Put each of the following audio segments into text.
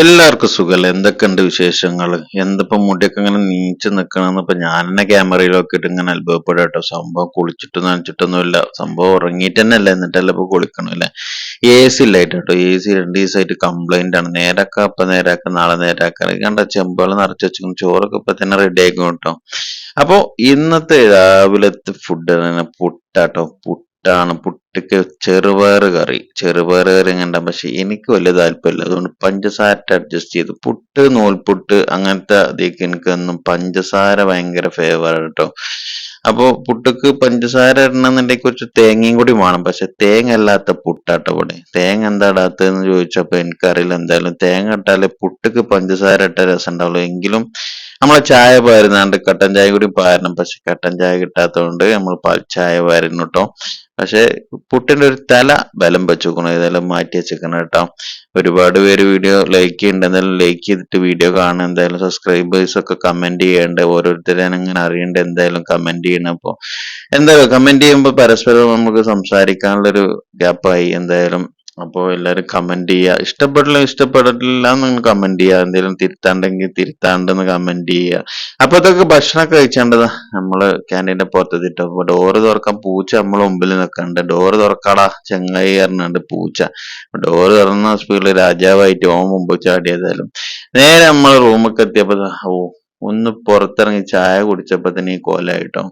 എല്ലാവർക്കും സുഖല്ല എന്തൊക്കെയുണ്ട് വിശേഷങ്ങൾ? എന്തിപ്പോ മുടിയൊക്കെ ഇങ്ങനെ നീച്ച് നിൽക്കണമെന്ന് ഇപ്പൊ ഞാൻ തന്നെ ക്യാമറയിലൊക്കെ ഇട്ട് ഇങ്ങനെ അത്ഭുതപ്പെടും കേട്ടോ. സംഭവം കുളിച്ചിട്ട് നനച്ചിട്ടൊന്നുമില്ല. സംഭവം ഉറങ്ങിയിട്ട് തന്നെ അല്ല എന്നിട്ടല്ല ഇപ്പൊ കുളിക്കണമില്ല എ സി ഇല്ലായിട്ട് കേട്ടോ. എ സി രണ്ട് ദിവസമായിട്ട് കംപ്ലൈന്റ് ആണ്. നേരാക്ക അപ്പൊ നേരാക്ക നാളെ നേരാക്ക. കണ്ട? ചെമ്പുകൾ നിറച്ച് വെച്ചിരിക്കും ചോറൊക്കെ ഇപ്പൊ തന്നെ റെഡി ആയിക്കും കേട്ടോ. അപ്പോ ഇന്നത്തെ രാവിലത്തെ ഫുഡ് പുട്ടാട്ടോ. പുട്ടാണ്. പുട്ടിക്ക് ചെറുപയർ കറി. ചെറുപയർ കറി എങ്ങനെ പക്ഷെ എനിക്ക് വലിയ താല്പര്യമില്ല. അതുകൊണ്ട് പഞ്ചസാര അഡ്ജസ്റ്റ് ചെയ്തു. പുട്ട് നൂൽപുട്ട് അങ്ങനത്തെ ഇതിലേക്ക് എനിക്കൊന്നും പഞ്ചസാര ഭയങ്കര ഫേവറാണ് കേട്ടോ. അപ്പോൾ പുട്ടുക്ക് പഞ്ചസാര ഇടണമെന്നുണ്ടെങ്കിൽ കുറച്ച് തേങ്ങയും കൂടി വേണം. പക്ഷെ തേങ്ങ അല്ലാത്ത പുട്ടാട്ടോ ഇവിടെ. തേങ്ങ എന്താ ഇടാത്തതെന്ന് ചോദിച്ചപ്പോ എനിക്കറിയില്ല. എന്തായാലും തേങ്ങ ഇട്ടാലേ പുട്ടുക്ക് പഞ്ചസാര ഇട്ട രസം ഉണ്ടാവുള്ളൂ. എങ്കിലും നമ്മളെ ചായ പാരുന്നാണ്ട് കട്ടൻ ചായ കൂടി പാരണം പക്ഷെ കട്ടൻ ചായ കിട്ടാത്തതുകൊണ്ട് നമ്മൾ പാൽ ചായ പാരുന്നു കേട്ടോ പക്ഷെ പുട്ടിന്റെ ഒരു തല ബലം വെച്ചുക്കണം. ഇതെല്ലാം മാറ്റി വെച്ചേക്കണം കേട്ടോ ഒരുപാട് പേര് വീഡിയോ ലൈക്ക് ചെയ്യണ്ട. എന്തായാലും ലൈക്ക് ചെയ്തിട്ട് വീഡിയോ കാണുക. എന്തായാലും സബ്സ്ക്രൈബേഴ്സ് ഒക്കെ കമന്റ് ചെയ്യേണ്ട. ഓരോരുത്തരെ അങ്ങനെ അറിയണ്ട. എന്തായാലും കമന്റ് ചെയ്യണം അപ്പോ. എന്തായാലും കമന്റ് ചെയ്യുമ്പോൾ പരസ്പരം നമുക്ക് സംസാരിക്കാനുള്ളൊരു ഗ്യാപ്പായി എന്തായാലും അപ്പോൾ എല്ലാവരും കമന്റ് ചെയ്യുക ഇഷ്ടപ്പെടില്ല എന്ന് കമന്റ് ചെയ്യുക എന്തെങ്കിലും തിരുത്താണ്ടെങ്കിൽ തിരുത്താണ്ടെന്ന് കമന്റ് ചെയ്യുക ഇതൊക്കെ ഭക്ഷണമൊക്കെ കഴിച്ചേണ്ടത്? നമ്മൾ ക്യാന്റീന്റെ തിട്ടും അപ്പൊ ഡോറ് തുറക്കാൻ പൂച്ച നമ്മളെ മുമ്പിൽ നിൽക്കണ്ട് ഡോറ് തുറക്കാടാ ചെങ്ങായി പറഞ്ഞുണ്ട് പൂച്ച. ഡോറ് തുറന്ന സ്പീഡിൽ രാജാവായിട്ട് ഓൻ മുമ്പ് ചാടിയതായാലും നേരെ നമ്മൾ റൂമൊക്കെ എത്തിയപ്പോ ദാ ഓ ഒന്ന് പുറത്തിറങ്ങി ചായ കുടിച്ചപ്പോ തന്നെ ഈ കോലായിട്ടോ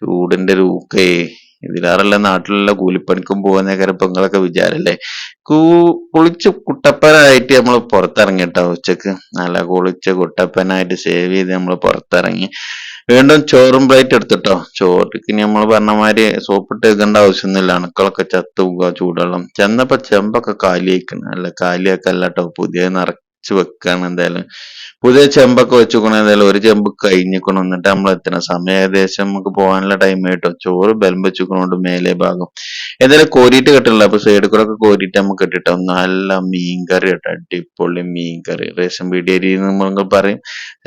ചൂടിന്റെ രൂക്കേ ഇതിലാറല്ല നാട്ടിലുള്ള കൂലിപ്പണിക്കും പോകുന്ന കരപ്പങ്ങളൊക്കെ വിചാരല്ലേ? കൂ കുളിച്ച് കുട്ടപ്പനായിട്ട് നമ്മൾ പുറത്തിറങ്ങിട്ടോ ഉച്ചയ്ക്ക്? നല്ല കുളിച്ച് കുട്ടപ്പനായിട്ട് സേവ് ചെയ്ത് നമ്മൾ പുറത്തിറങ്ങി. വീണ്ടും ചോറും പ്ലേറ്റ് എടുത്തിട്ടോ? ചോറിക്ക് നമ്മൾ പറഞ്ഞ മാതിരി സോപ്പിട്ട് വെക്കേണ്ട ആവശ്യമൊന്നുമില്ല. അണുക്കളൊക്കെ ചത്തു പോകുക ചൂടുവെള്ളം. ചെന്നപ്പോ ചെമ്പൊക്കെ കാലിയാക്കണം അല്ല കാലിയാക്കല്ല കേട്ടോ പുതിയ നിറച്ച് വെക്കാണ് എന്തായാലും. പുതിയ ചെമ്പൊക്കെ വെച്ചുക്കണം എന്തായാലും ഒരു ചെമ്പ് കഴിഞ്ഞിക്കണം. എന്നിട്ട് നമ്മൾ എത്തണം. സമയം ഏകദേശം നമുക്ക് പോകാനുള്ള ടൈം കിട്ടും. ചോറ് ബലം വെച്ചുക്കണോണ്ട് മേലെ ഭാഗം. എന്തായാലും കോരിയിട്ട് കിട്ടണല്ലോ. അപ്പൊ സൈഡ് കൂടെ ഒക്കെ കോരിയിട്ട് നമുക്ക് ഇട്ടിട്ടോ നല്ല മീൻകറി കേട്ടോ. അടിപൊളി മീൻകറി. റേഷൻ പീടി അരി നമ്മൾ പറയും.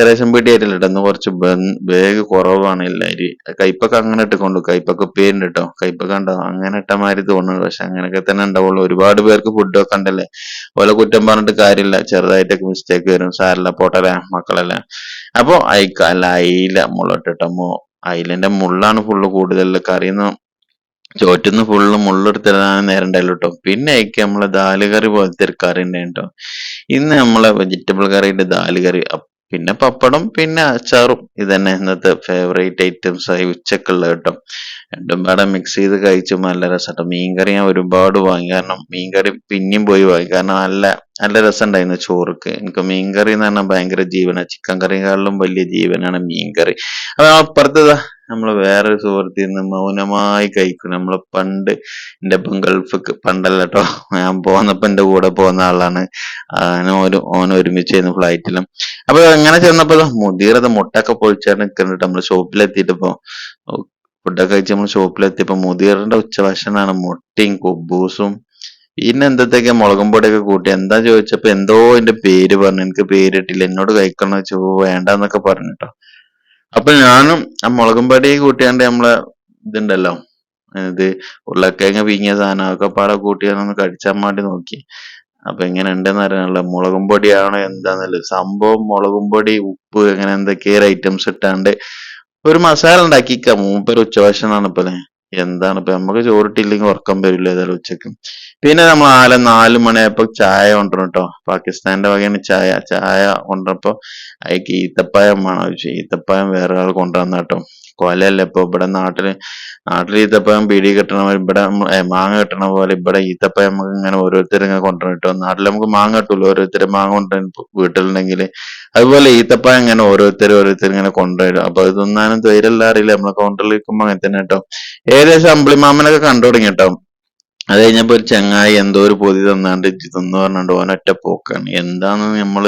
റേഷൻ പീടി അരി കേട്ടോ. കുറച്ച് വേഗം കുറവാണ് ഇല്ല അരി കൈപ്പൊക്കെ അങ്ങനെ ഇട്ടുകൊണ്ടു കൈപ്പൊക്കെ പേരുണ്ട് കേട്ടോ. കൈപ്പൊക്കെ ഉണ്ടോ അങ്ങനെ ഇട്ട മാതിരി തോന്നുന്നു പക്ഷെ അങ്ങനെയൊക്കെ തന്നെ ഉണ്ടാവുള്ളൂ. ഒരുപാട് പേർക്ക് ഫുഡൊക്കെ ഉണ്ടല്ലേ? ഓലെ കുറ്റം പറഞ്ഞിട്ട് കാര്യമില്ല. ചെറുതായിട്ടൊക്കെ മിസ്റ്റേക്ക് വരും. സാരല്ല പോട്ടല്ലേ മക്കളല്ലേ. അപ്പൊ അയക്ക അല്ല അയില മുളട്ടിട്ടമ്മോ അയിലന്റെ മുള്ളാണ് ഫുള്ള് കൂടുതൽ. കറിന്ന് ചോറ്റുന്ന് ഫുള്ള് മുള്ളെടുത്തിടാൻ നേരം ഉണ്ടായല്ലോ കേട്ടോ പിന്നെ അയക്ക് നമ്മളെ ദാൽ കറി പോലത്തെ ഒരു കറി ഉണ്ടായിട്ടോ ഇന്ന് നമ്മളെ വെജിറ്റബിൾ കറിയുടെ ദാൽ കറി പിന്നെ പപ്പടം പിന്നെ അച്ചാറും. ഇതന്നെ ഇന്നത്തെ ഫേവറേറ്റ് ഐറ്റംസ് ആയി ഉച്ചക്കുള്ള കേട്ടോ രണ്ടും പാടെ മിക്സ് ചെയ്ത് കഴിച്ചു നല്ല രസം മീൻകറി ഞാൻ ഒരുപാട് വാങ്ങി. കാരണം മീൻകറി പിന്നെയും പോയി വാങ്ങി. കാരണം നല്ല നല്ല രസം ഉണ്ടായിരുന്നു ചോറുക്ക്. എനിക്ക് മീൻകറി എന്ന് പറഞ്ഞാൽ ഭയങ്കര ജീവനാണ് ചിക്കൻ കറിയെക്കാളിലും വലിയ ജീവനാണ് മീൻകറി. അപ്പൊ അപ്പുറത്ത് നമ്മൾ വേറെ സുഹൃത്തിൽ നിന്ന് മൗനമായി കഴിക്കും നമ്മൾ പണ്ട് എന്റെ ഇപ്പം ഗൾഫിക്ക് പണ്ടല്ല കേട്ടോ ഞാൻ പോന്നപ്പോ എന്റെ കൂടെ പോകുന്ന ആളാണ്. ഓന് ഓൻ ഒരുമിച്ചായിരുന്നു ഫ്ലൈറ്റിലും. അപ്പൊ അങ്ങനെ ചെന്നപ്പോ മുതിരത് മുട്ടൊക്കെ പൊളിച്ചാണ് നിൽക്കുന്നുണ്ട്. നമ്മൾ ഷോപ്പിലെത്തിയിട്ടിപ്പോ ഫുഡൊക്കെ കഴിച്ച് നമ്മൾ ഷോപ്പിലെത്തിയപ്പോ മുതിർന്ന ഉച്ചഭക്ഷണമാണ് മുട്ടയും കുബൂസും പിന്നെ എന്തൊക്കെ മുളകും പൊടിയൊക്കെ കൂട്ടി? എന്താ ചോദിച്ചപ്പോ എന്തോ എന്റെ പേര് പറഞ്ഞു. എനിക്ക് പേരിട്ടില്ല. എന്നോട് കഴിക്കണം ചോ വേണ്ടെന്നൊക്കെ പറഞ്ഞിട്ടോ അപ്പൊ ഞാനും ആ മുളകും പൊടി കൂട്ടിയാണ്ട് നമ്മളെ ഇതുണ്ടല്ലോ ഇത് ഉരുളക്കിഴങ്ങ് പിങ്ങിയ സാധനം അതൊക്കെ പാടെ കൂട്ടിയാണെന്ന് കടിച്ചാൻ വേണ്ടി നോക്കി. അപ്പൊ എങ്ങനെ ഉണ്ടെന്ന് അറിയാനുള്ള മുളകും പൊടിയാണോ എന്താന്നല്ലോ. സംഭവം മുളകും പൊടി ഉപ്പ് അങ്ങനെ എന്തൊക്കെയോ ഐറ്റംസ് ഇട്ടാണ്ട് ഒരു മസാല ഉണ്ടാക്കിക്ക മൂപ്പര് ഉച്ചഭക്ഷണമാണ് ഇപ്പൊ എന്താണ്? ഇപ്പൊ നമുക്ക് ചോറിട്ടില്ലെങ്കിൽ ഉറക്കം വരില്ല ഏതായാലും ഉച്ചയ്ക്ക്. പിന്നെ നമ്മൾ ആല നാല് മണിയായപ്പോ ചായ കൊണ്ടുവരണം കേട്ടോ പാകിസ്ഥാന്റെ വകയാണ് ചായ. ചായ കൊണ്ടപ്പോ അയക്ക് ഈത്തപ്പായം വേണം. ഈത്തപ്പായം വേറെ ആൾ കൊണ്ടുവന്ന കേട്ടോ കൊലയല്ല? ഇപ്പൊ ഇവിടെ നാട്ടിൽ നാട്ടിൽ ഈത്തപ്പഴം പിടി കിട്ടണ പോലെ ഇവിടെ മാങ്ങ കിട്ടണ പോലെ ഇവിടെ ഈത്തപ്പഴം നമുക്ക് ഇങ്ങനെ ഓരോരുത്തർ ഇങ്ങനെ കൊണ്ടുവന്ന് കേട്ടോ നാട്ടിൽ നമുക്ക് മാങ്ങ കിട്ടുമല്ലോ ഓരോരുത്തർ മാങ്ങ കൊണ്ടുവരും വീട്ടിലുണ്ടെങ്കിൽ അതുപോലെ ഈത്തപ്പഴം ഇങ്ങനെ ഓരോരുത്തർ ഓരോരുത്തർ ഇങ്ങനെ കൊണ്ടുവരും. അപ്പൊ ഇത് തിന്നാനും അറിയില്ല? നമ്മളെ കൗണ്ടറിൽ നിൽക്കുമ്പോ അങ്ങനെ തന്നെ കേട്ടോ. ഏകദേശം അമ്പിളിമാമനൊക്കെ കണ്ടു തുടങ്ങി കേട്ടോ. അത് കഴിഞ്ഞപ്പോ ഒരു ചങ്ങായി എന്തോ ഒരു പൊതി തന്നാണ്ട് തിന്നു പറഞ്ഞിട്ട് ഓനൊറ്റ പോക്കാണ്. എന്താന്ന് നമ്മൾ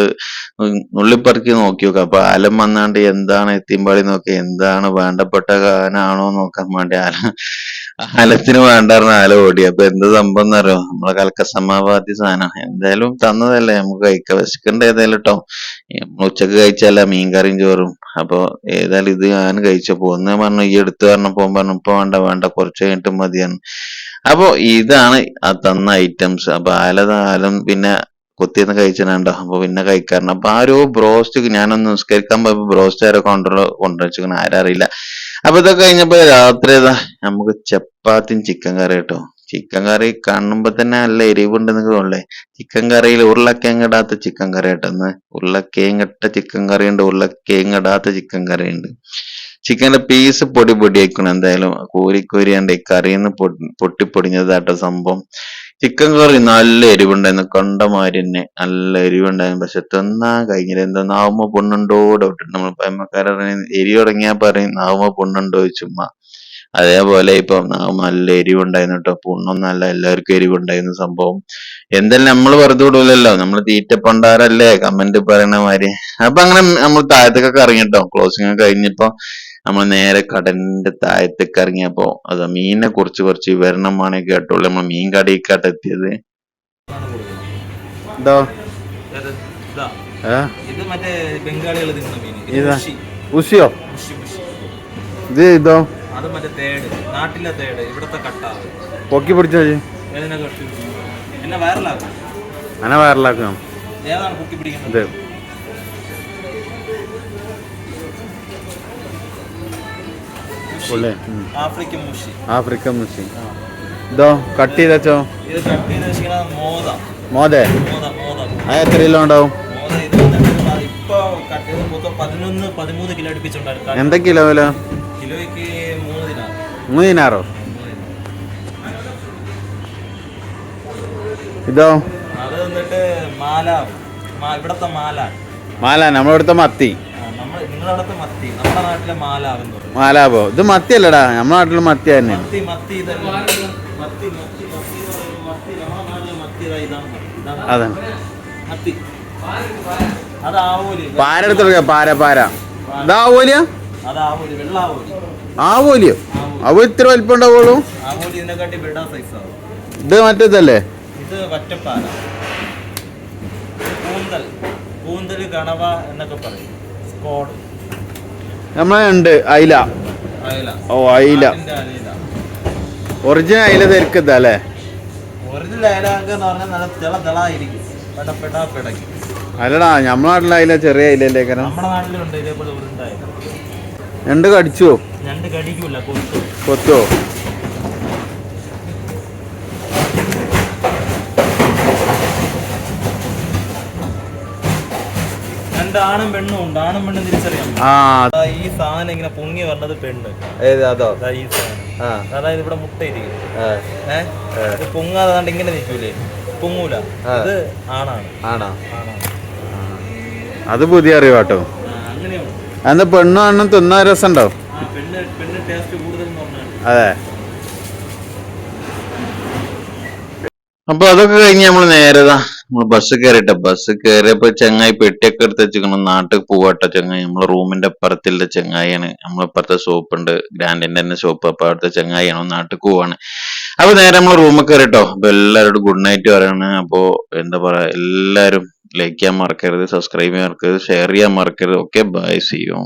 നുള്ളിപ്പറക്കി നോക്കി നോക്കാം. അപ്പൊ ആലം വന്നാണ്ട് എന്താണ് എത്തിമ്പാളി നോക്കി. എന്താണ് വേണ്ടപ്പെട്ട ഗാനാണോ നോക്കാൻ വേണ്ടി ആല ആലത്തിന് വേണ്ടായിരുന്നു ആല ഓടി. അപ്പൊ എന്ത് സംഭവം എന്നറിയോ? നമ്മളെ കൽക്കസമാവാദി സാധനം. എന്തായാലും തന്നതല്ലേ. നമുക്ക് കഴിക്കാം വിശക്കണ്ട ഏതായാലും കേട്ടോ നമ്മൾ ഉച്ചയ്ക്ക് കഴിച്ചല്ല മീൻകറിയും ചോറും. അപ്പൊ ഏതായാലും ഇത് ഞാൻ കഴിച്ചപ്പോ ഒന്ന് പറഞ്ഞു ഈ എടുത്തു പറഞ്ഞപ്പോ പറഞ്ഞു. ഇപ്പൊ വേണ്ട വേണ്ട. കുറച്ച് കഴിഞ്ഞിട്ട് മതിയാണ് അപ്പൊ ഇതാണ് ആ തന്ന ഐറ്റംസ് അപ്പൊ ആലതാലം പിന്നെ കുത്തിന്ന് കഴിച്ചിട്ടുണ്ടോ അപ്പൊ പിന്നെ കഴിക്കാറുണ്ട്. അപ്പൊ ആ ഒരു ബ്രോസ്റ്റ് ഞാനൊന്ന് നിസ്കരിക്കാൻ പോയപ്പോ ബ്രോസ്റ്റ് ആരോ കൊണ്ടുള്ള കൊണ്ടുവച്ചിരിക്കണ ആരും അറിയില്ല. അപ്പൊ ഇതൊക്കെ കഴിഞ്ഞപ്പോ രാത്രി ഏതാ നമുക്ക് ചപ്പാത്തിയും ചിക്കൻ കറി കേട്ടോ ചിക്കൻ കറി കാണുമ്പോ തന്നെ നല്ല എരിവുണ്ടെന്ന് തോന്നല്ലേ ചിക്കൻ കറിയിൽ ഉരുളക്കിഴങ്ങ് ഇടാത്ത ചിക്കൻ കറി കേട്ടെന്ന് ഉരുളക്കിഴങ്ങ് ഇട്ട ചിക്കൻ കറി ഉണ്ട്. ഉരുളക്കിഴങ്ങ് ഇടാത്ത ചിക്കൻ കറി ഉണ്ട്. ചിക്കന്റെ പീസ് പൊടി പൊടിയാക്കണം. എന്തായാലും കോരി കോരി ഈ കറിന്ന് പൊട്ടി പൊടിഞ്ഞതാട്ടോ സംഭവം. ചിക്കൻ കറി നല്ല എരിവുണ്ടായിരുന്നു. കണ്ടമാരി തന്നെ നല്ല എരിവുണ്ടായിരുന്നു. പക്ഷെ തിന്നാൻ കഴിഞ്ഞില്ല. എന്താ നാവുമ്പോ പൊണ്ണുണ്ടോ ഡൗട്ട് നമ്മൾ പമ്മക്കാരെ എരി തുടങ്ങിയാ പറയും. നാവുമ്പോ പൊണ്ണുണ്ടോ ചുമ്മാ അതേപോലെ ഇപ്പൊ നാവും നല്ല എരിവുണ്ടായിരുന്നു കേട്ടോ. പുണ്ണൊന്നല്ല എല്ലാവർക്കും എരിവുണ്ടായിരുന്നു സംഭവം. എന്തായാലും നമ്മൾ വെറുതെ വിടൂലല്ലോ. നമ്മൾ തീറ്റപ്പണ്ടാരല്ലേ? കമന്റ് പറയണ മാതിരി. അപ്പൊ അങ്ങനെ നമ്മൾ താഴത്തൊക്കെ ഇറങ്ങിട്ടോ ക്ലോസിംഗ് കഴിഞ്ഞപ്പോ നമ്മൾ നേരെ കടലിന്റെ താഴത്തേക്ക് ഇറങ്ങിയപ്പോ അത് മീനിനെ കുറിച്ച് കുറച്ച് വിവരണമാണ് കേട്ടുള്ളൂ നമ്മൾ മീൻ കടയിക്കാട്ട് എത്തിയത്. ഉഷിയോ. ഇത് ഇതോ? അത് മറ്റേ തേട്. നാട്ടിലെ തേട്. ഇവിടത്തെ കട്ടാവ്. പൊക്കി പിടിച്ചോ എന്നെ എന്നെ വയറിലാക്കാം. ഏതാണ് പൊക്കി പിടിക്കുന്നത്? മുഷി. ആഫ്രിക്കൻ മുഷി. ആഫ്രിക്കൻ മുഷി. ഇതോ കട്ട് ചെയ്തോ ഇത് കട്ട് ചെയ്ത് മോദ. മോത അത് എത്ര കിലോ ഉണ്ടാവും എന്താ കിലോ വില? മൂന്ന് ദിനാറോ. ഇതോ? മാല ഇവിടത്തെ മാല മാല നമ്മളിവിടുത്തെ മത്തി. നിങ്ങളവിടുത്തെ മത്തി നമ്മുടെ നാട്ടിലെ പറയും. മാലാപോ ഇത് മത്തിയല്ലടാ നമ്മുടെ നാട്ടിൽ മത്തി തന്നെ. മത്തി മത്തി ഇതല്ല. മത്തി മത്തി മത്തി എന്ന് മത്തി നമ്മുടെ നാട്ടിലെ മത്തി ഇതാ ഇതാണ് മത്തി. ഇതാണ് അതെ. മത്തി. അത് ആവോലി പാര എടുത്ത് കൊടുക്ക പാര പാര. ഇതാ ആവോലിയ? അത് ആവോലി വെള്ള ആവോലി. ആവോലിയോ അവ ഇത്ര വലിപ്പം ഉണ്ടാവുള്ളൂ ആവോലി ഇതിനെക്കാട്ടി ബെഡാ സൈസ് ആവും ഇത് മറ്റേതല്ലേ? ഇത് വറ്റപ്പാല. കൂന്തൽ. കൂന്തൽ ഗണവ എന്നൊക്കെ പറയും. സ്കോഡ്. നമ്മളെ ഉണ്ട് അയില. ഓ അയില. ഒറിജിനൽ അയില. തിരക്കുന്ന അല്ലേ? അല്ലടാ നമ്മളെ നാട്ടിലെ അയില ചെറിയ അയിലല്ലേ കടിച്ചുവോ രണ്ട് കടിക്കൂല കൊത്തു? രണ്ട് ആണും പെണ്ണും ഉണ്ട്. ആണും പെണ്ണും തിരിച്ചറിയാം ആ അതാ ഈ സാധനം ഇങ്ങനെ പൊങ്ങി വരണത് പെണ്ണ്. ഏത് അതോ? ഈ സാധനം. ആ. അതായത് ഇവിടെ മുട്ടയിരിക്കും. ആ, ഏഹ് പൊങ്ങാതെ കണ്ട് ഇങ്ങനെ നിൽക്കൂലേ? പൊങ്ങൂല. ആ. ഇത് ആണാണ്. ആണോ? ആണാണ്. അത് പുതിയ അറിവാട്ടോ. ആ, അങ്ങനെയുണ്ട് അന്ന് പെണ്ണും അണ്ണും തിന്നാൻ രസമുണ്ടോ? ആ പെണ്ണ് പെണ്ണ് ടേസ്റ്റ് കൂടുതൽ എന്ന് പറഞ്ഞാൽ അതെ. അപ്പൊ അതൊക്കെ കഴിഞ്ഞ് നമ്മൾ നേരെതാ നമ്മൾ ബസ് കയറിട്ട ബസ് കയറിയപ്പോ ചങ്ങായി പെട്ടിയൊക്കെ എടുത്ത് വെച്ചിരിക്കണം നാട്ടിൽ പോവാട്ട ചെങ്ങായി. നമ്മളെ റൂമിന്റെ അപ്പുറത്തുള്ള ചെങ്ങായിയാണ്. നമ്മളപ്പുറത്തെ ഷോപ്പ് ഉണ്ട്. ഗ്രാൻഡിന്റെ തന്നെ ഷോപ്പ് അപ്പൊ അവിടുത്തെ ചെങ്ങായിയാണ് നാട്ടിൽ പോവാണ്. അപ്പൊ നേരെ നമ്മൾ റൂമിൽ കയറിട്ടോ അപ്പൊ എല്ലാവരോടും ഗുഡ് നൈറ്റ് പറയാണ്. അപ്പോ എന്താ പറയാ എല്ലാരും ലൈക്ക് ചെയ്യാൻ മറക്കരുത് സബ്സ്ക്രൈബ് ചെയ്യാൻ മറക്കരുത് ഷെയർ ചെയ്യാൻ മറക്കരുത്. Okay bye C U